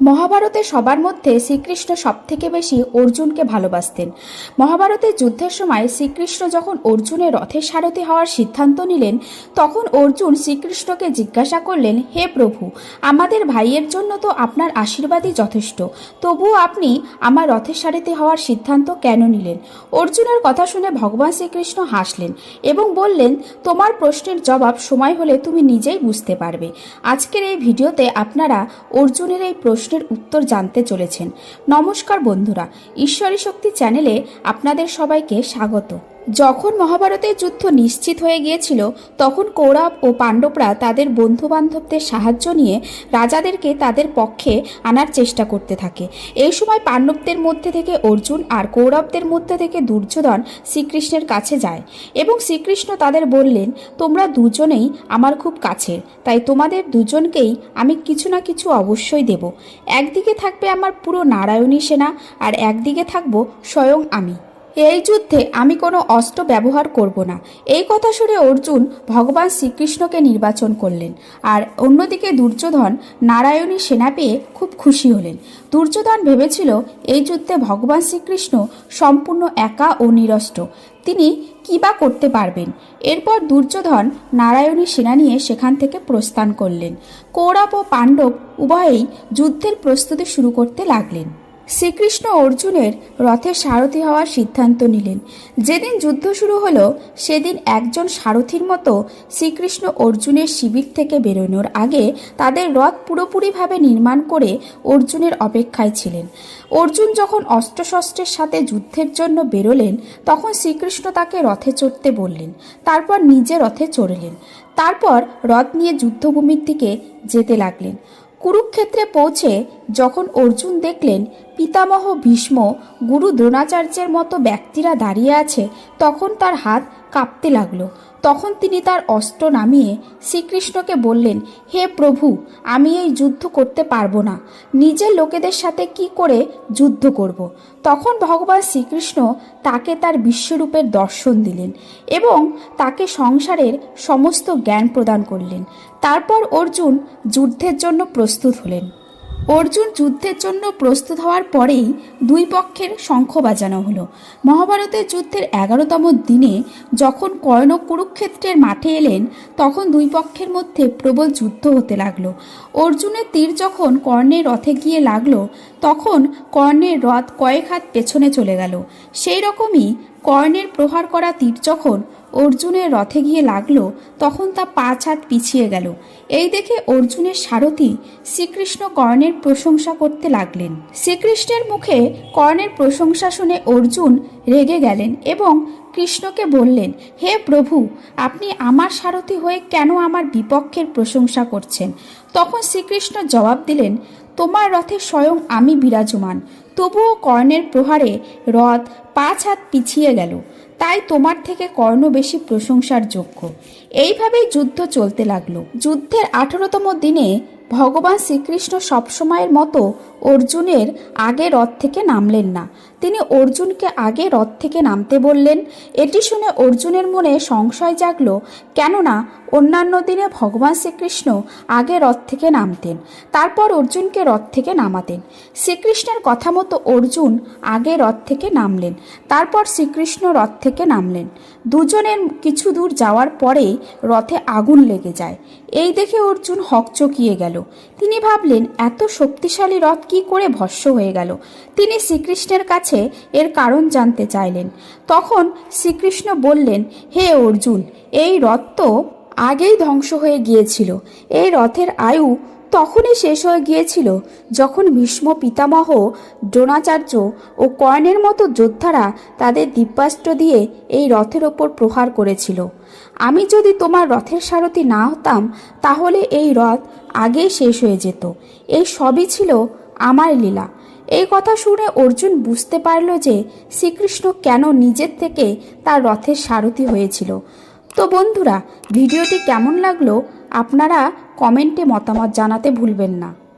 মহাভারতে সবার মধ্যে শ্রীকৃষ্ণ সবথেকে বেশি অর্জুনকে ভালোবাসতেন। মহাভারতের যুদ্ধের সময় শ্রীকৃষ্ণ যখন অর্জুনের রথের সারথি হওয়ার সিদ্ধান্ত নিলেন, তখন অর্জুন শ্রীকৃষ্ণকে জিজ্ঞাসা করলেন, হে প্রভু, আমাদের ভাইয়ের জন্য তো আপনার আশীর্বাদই যথেষ্ট। তবুও আপনি আমার রথের সারথি হওয়ার সিদ্ধান্ত কেন নিলেন? অর্জুনের কথা শুনে ভগবান শ্রীকৃষ্ণ হাসলেন এবং বললেন, তোমার প্রশ্নের জবাব সময় হলে তুমি নিজেই বুঝতে পারবে। আজকের এই ভিডিওতে আপনারা অর্জুনের এই প্রশ্নের উত্তর জানতে চলেছেন। নমস্কার বন্ধুরা ঈশ্বরী শক্তি চ্যানেলে আপনাদের সবাইকে স্বাগত। যখন মহাভারতের যুদ্ধ নিশ্চিত হয়ে গিয়েছিল, তখন কৌরব ও পাণ্ডবরা তাদের বন্ধু বান্ধবদের সাহায্য নিয়ে রাজাদেরকে তাদের পক্ষে আনার চেষ্টা করতে থাকে। এই সময় পাণ্ডবদের মধ্যে থেকে অর্জুন আর কৌরবদের মধ্যে থেকে দুর্যোধন শ্রীকৃষ্ণের কাছে যায় এবং শ্রীকৃষ্ণ তাদের বললেন, তোমরা দুজনেই আমার খুব কাছের, তাই তোমাদের দুজনকেই আমি কিছু না কিছু অবশ্যই দেব। একদিকে থাকবে আমার পুরো নারায়ণী সেনা আর একদিকে থাকব স্বয়ং আমি। এই যুদ্ধে আমি কোনো অস্ত্র ব্যবহার করব না। এই কথা শুনে অর্জুন ভগবান শ্রীকৃষ্ণকে নির্বাচন করলেন আর অন্যদিকে দুর্যোধন নারায়ণী সেনা পেয়ে খুব খুশি হলেন। দুর্যোধন ভেবেছিল এই যুদ্ধে ভগবান শ্রীকৃষ্ণ সম্পূর্ণ একা ও নিরস্ত্র। তিনি কী বা করতে পারবেন? এরপর দুর্যোধন নারায়ণী সেনা নিয়ে সেখান থেকে প্রস্থান করলেন। কৌরব ও পাণ্ডব উভয়েই যুদ্ধের প্রস্তুতি শুরু করতে লাগলেন। শ্রীকৃষ্ণ অর্জুনের রথের সারথি হওয়ার সিদ্ধান্ত নিলেন। যেদিন যুদ্ধ শুরু হলো, সেদিন একজন সারথির মতো শ্রীকৃষ্ণ অর্জুনের শিবির থেকে বেরোনোর আগে তাদের রথ পুরোপুরিভাবে নির্মাণ করে অর্জুনের অপেক্ষায় ছিলেন। অর্জুন যখন অস্ত্রশস্ত্রের সাথে যুদ্ধের জন্য বেরোলেন, তখন শ্রীকৃষ্ণ তাকে রথে চড়তে বললেন, তারপর নিজে রথে চড়লেন। তারপর রথ নিয়ে যুদ্ধভূমির দিকে যেতে লাগলেন। কুরুক্ষেত্রে পৌঁছে যখন অর্জুন দেখলেন পিতামহ ভীষ্ম গুরু দ্রোণাচার্যের মতো ব্যক্তিরা দাঁড়িয়ে আছে, তখন তার হাত কাঁপতে লাগল। তখন তিনি তার অস্ত্র নামিয়ে শ্রীকৃষ্ণকে বললেন, হে প্রভু, আমি এই যুদ্ধ করতে পারব না। নিজের লোকেদের সাথে কি করে যুদ্ধ করব। তখন ভগবান শ্রীকৃষ্ণ তাকে তার বিশ্বরূপের দর্শন দিলেন এবং তাকে সংসারের সমস্ত জ্ঞান প্রদান করলেন। তারপর অর্জুন যুদ্ধের জন্য প্রস্তুত হলেন। অর্জুন যুদ্ধের জন্য প্রস্তুত হওয়ার পরেই দুই পক্ষের শঙ্খ বাজানো হলো। মহাভারতের যুদ্ধের এগারোতম দিনে যখন কর্ণ কুরুক্ষেত্রের মাঠে এলেন, তখন দুই পক্ষের মধ্যে প্রবল যুদ্ধ হতে লাগল। অর্জুনের তীর যখন কর্ণের রথে গিয়ে লাগল, তখন কর্ণের রথ কয়েক হাত পেছনে চলে গেল। সেই রকমই কর্ণের প্রহার করা তীর যখন অর্জুনের রথে গিয়ে লাগল, তখন তা পাঁচ হাত পিছিয়ে গেল। এই দেখে অর্জুনের সারথি শ্রীকৃষ্ণ কর্ণের প্রশংসা করতে লাগলেন। শ্রীকৃষ্ণের মুখে কর্ণের প্রশংসা শুনে অর্জুন রেগে গেলেন এবং কৃষ্ণকে বললেন, হে প্রভু, আপনি আমার সারথি হয়ে কেন আমার বিপক্ষের প্রশংসা করছেন? তখন শ্রীকৃষ্ণ জবাব দিলেন তোমার রথে স্বয়ং আমি বিরাজমান। তবুও কর্ণের প্রহারে রথ পাঁচ হাত পিছিয়ে গেল। তাই তোমার থেকে কর্ণ বেশি প্রশংসার যোগ্য। এইভাবেই যুদ্ধ চলতে লাগল। যুদ্ধের আঠারোতম দিনে ভগবান শ্রীকৃষ্ণ সবসময়ের মতো অর্জুনের আগে রথ থেকে নামলেন না। তিনি অর্জুনকে আগে রথ থেকে নামতে বললেন। এটি শুনে অর্জুনের মনে সংশয় জাগলো, কেননা অন্যান্য দিনে ভগবান শ্রীকৃষ্ণ আগে রথ থেকে নামতেন, তারপর অর্জুনকে রথ থেকে নামাতেন। শ্রীকৃষ্ণের কথা মতো অর্জুন আগে রথ থেকে নামলেন, তারপর শ্রীকৃষ্ণ রথ থেকে নামলেন। দুজনের কিছু দূর যাওয়ার পরেই রথে আগুন লেগে যায়। এই দেখে অর্জুন হকচকিয়ে গেল। তিনি ভাবলেন, এত শক্তিশালী রথ কি করে ভস্য হয়ে গেল? তিনি শ্রীকৃষ্ণের কাছে এর কারণ জানতে চাইলেন। তখন শ্রীকৃষ্ণ বললেন, হে অর্জুন, এই রথ তো আগেই ধ্বংস হয়ে গিয়েছিল। এই রথের আয়ু তখনই শেষ হয়ে গিয়েছিল যখন ভীষ্ম পিতামহ, দ্রোণাচার্য ও কর্ণের মতো যোদ্ধারা তাদের দিব্যাস্ত্র দিয়ে এই রথের ওপর প্রহার করেছিল। আমি যদি তোমার রথের সারথি না হতাম, তাহলে এই রথ আগেই শেষ হয়ে যেত। এই সবই ছিল আমার লীলা। এই কথা শুনে অর্জুন বুঝতে পারল যে শ্রীকৃষ্ণ কেন নিজের থেকে তার রথের সারথি হয়েছিল। তো বন্ধুরা, ভিডিওটি কেমন লাগল আপনারা কমেন্টে মতামত জানাতে ভুলবেন না।